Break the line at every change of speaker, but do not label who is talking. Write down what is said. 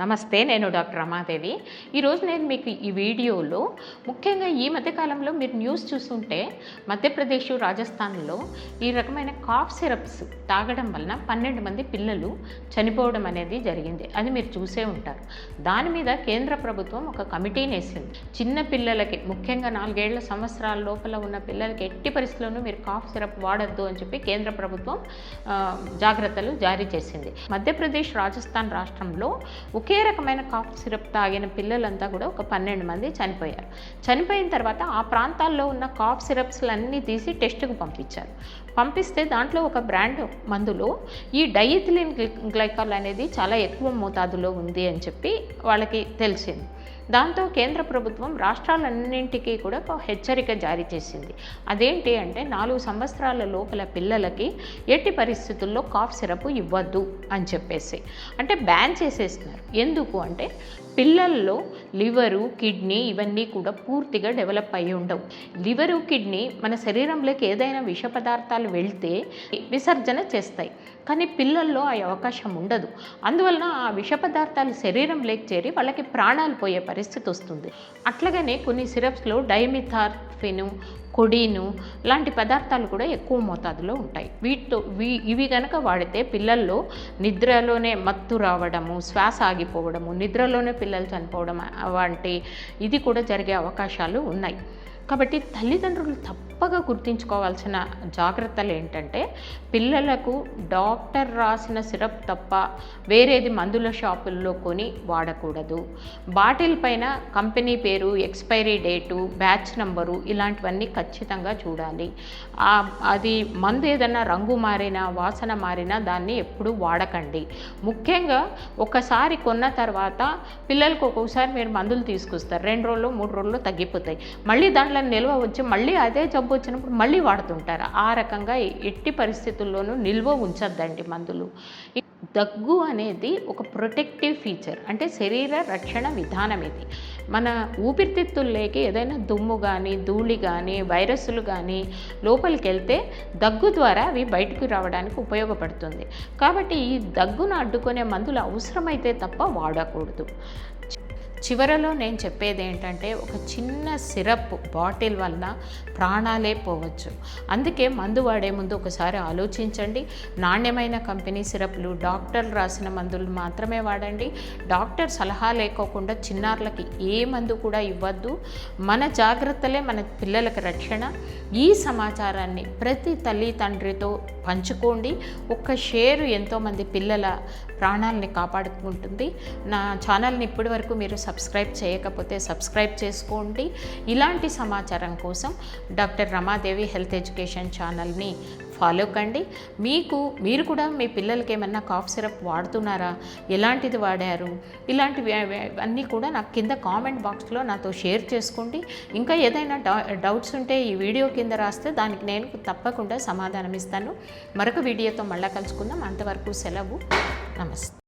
నమస్తే నేను డాక్టర్ రమాదేవి. ఈరోజు నేను మీకు ఈ వీడియోలో ముఖ్యంగా ఈ మధ్యకాలంలో మీరు న్యూస్ చూస్తుంటే మధ్యప్రదేశ్ రాజస్థాన్లో ఈ రకమైన కాఫ్ సిరప్స్ తాగడం వలన పన్నెండు మంది పిల్లలు చనిపోవడం అనేది జరిగింది. అది మీరు చూసే ఉంటారు. దాని మీద కేంద్ర ప్రభుత్వం ఒక కమిటీని వేసింది. చిన్న పిల్లలకి ముఖ్యంగా నాలుగేళ్ళ సంవత్సరాల లోపల ఉన్న పిల్లలకి ఎట్టి పరిస్థితుల్లోనూ మీరు కాఫ్ సిరప్ వాడద్దు అని చెప్పి కేంద్ర ప్రభుత్వం జాగ్రత్తలు జారీ చేసింది. మధ్యప్రదేశ్ రాజస్థాన్ రాష్ట్రంలో ఒకే రకమైన కాఫ్ సిరప్ తాగిన పిల్లలంతా కూడా ఒక పన్నెండు మంది చనిపోయారు. చనిపోయిన తర్వాత ఆ ప్రాంతాల్లో ఉన్న కాఫ్ సిరప్స్లన్నీ తీసి టెస్ట్కు పంపించారు. పంపిస్తే దాంట్లో ఒక బ్రాండ్ మందులో ఈ డైథిలిన్ గ్లైకాల్ అనేది చాలా ఎక్కువ మోతాదులో ఉంది అని చెప్పి వాళ్ళకి తెలిసింది. దాంతో కేంద్ర ప్రభుత్వం రాష్ట్రాలన్నింటికీ కూడా ఒక హెచ్చరిక జారీ చేసింది. అదేంటి అంటే నాలుగు సంవత్సరాల లోపల పిల్లలకి ఎట్టి పరిస్థితుల్లో కాఫ్ సిరప్ ఇవ్వద్దు అని చెప్పేసి. అంటే బ్యాన్ చేసేస్తున్నారు. ఎందుకు అంటే పిల్లల్లో లివరు కిడ్నీ ఇవన్నీ కూడా పూర్తిగా డెవలప్ అయ్యి ఉండవు. లివరు కిడ్నీ మన శరీరంలోకి ఏదైనా విష పదార్థాలు వెళ్తే విసర్జన చేస్తాయి. కానీ పిల్లల్లో ఆ అవకాశం ఉండదు. అందువలన ఆ విష పదార్థాలు శరీరంలోకి చేరి వాళ్ళకి ప్రాణాలు పోయే పరిస్థితి వస్తుంది. అట్లాగనే కొన్ని సిరప్స్లో డైమిథార్ఫిను కొడీను లాంటి పదార్థాలు కూడా ఎక్కువ మోతాదులో ఉంటాయి. వీటితో వీ ఇవి కనుక వాడితే పిల్లల్లో నిద్రలోనే మత్తు రావడము శ్వాస ఆగిపోవడము నిద్రలోనే పిల్లలు చనిపోవడం వంటి ఇది కూడా జరిగే అవకాశాలు ఉన్నాయి. కాబట్టి తల్లిదండ్రులు తప్పగా గుర్తుంచుకోవాల్సిన జాగ్రత్తలు ఏంటంటే పిల్లలకు డాక్టర్ రాసిన సిరప్ తప్ప వేరేది మందుల షాపుల్లో కొని వాడకూడదు. బాటిల్ పైన కంపెనీ పేరు ఎక్స్పైరీ డేటు బ్యాచ్ నంబరు ఇలాంటివన్నీ ఖచ్చితంగా చూడాలి. అది మందు ఏదన్నా రంగు మారినా వాసన మారినా దాన్ని ఎప్పుడూ వాడకండి. ముఖ్యంగా ఒకసారి కొన్న తర్వాత పిల్లలకు ఒక్కొక్కసారి మీరు మందులు తీసుకొస్తారు. రెండు రోజులు మూడు రోజులు తగ్గిపోతాయి. మళ్ళీ దాంట్లో నిల్వ వచ్చి మళ్ళీ అదే జబ్బు వచ్చినప్పుడు మళ్ళీ వాడుతుంటారు. ఆ రకంగా ఎట్టి పరిస్థితుల్లోనూ నిల్వ ఉంచద్దండి మందులు. దగ్గు అనేది ఒక ప్రొటెక్టివ్ ఫీచర్ అంటే శరీర రక్షణ విధానం ఇది. మన ఊపిరితిత్తుల్లోకి ఏదైనా దుమ్ము కానీ ధూళి కానీ వైరస్లు కానీ లోపలికి వెళ్తే దగ్గు ద్వారా అవి బయటకు రావడానికి ఉపయోగపడుతుంది. కాబట్టి ఈ దగ్గును అడ్డుకునే మందులు అవసరమైతే తప్ప వాడకూడదు. చివరలో నేను చెప్పేది ఏంటంటే ఒక చిన్న సిరప్ బాటిల్ వల్ల ప్రాణాలే పోవచ్చు. అందుకే మందు వాడే ముందు ఒకసారి ఆలోచించండి. నాణ్యమైన కంపెనీ సిరప్లు డాక్టర్లు రాసిన మందులు మాత్రమే వాడండి. డాక్టర్ సలహా లేకోకుండా చిన్నారులకి ఏ మందు కూడా ఇవ్వద్దు. మన జాగ్రత్తలే మన పిల్లలకు రక్షణ. ఈ సమాచారాన్ని ప్రతి తల్లి తండ్రితో పంచుకోండి. ఒక్క షేరు ఎంతోమంది పిల్లల ప్రాణాలని కాపాడుకుంటుంది. నా ఛానల్ని ఇప్పటి వరకు మీరు సబ్స్క్రైబ్ చేయకపోతే సబ్స్క్రైబ్ చేసుకోండి. ఇలాంటి సమాచారం కోసం డాక్టర్ రమాదేవి హెల్త్ ఎడ్యుకేషన్ ఛానల్ని ఫాలో కండి. మీకు మీరు కూడా మీ పిల్లలకి ఏమన్నా కాఫ్ సిరప్ వాడుతున్నారా? ఎలాంటిది వాడారు? ఇలాంటివి అన్నీ కూడా నాకు కింద కామెంట్ బాక్స్లో నాతో షేర్ చేసుకోండి. ఇంకా ఏదైనా డౌ డౌట్స్ ఉంటే ఈ వీడియో కింద రాస్తే దానికి నేను తప్పకుండా సమాధానం ఇస్తాను మరొక వీడియోతో మళ్ళీ కలుసుకుందాం. అంతవరకు సెలవు. నమస్తే.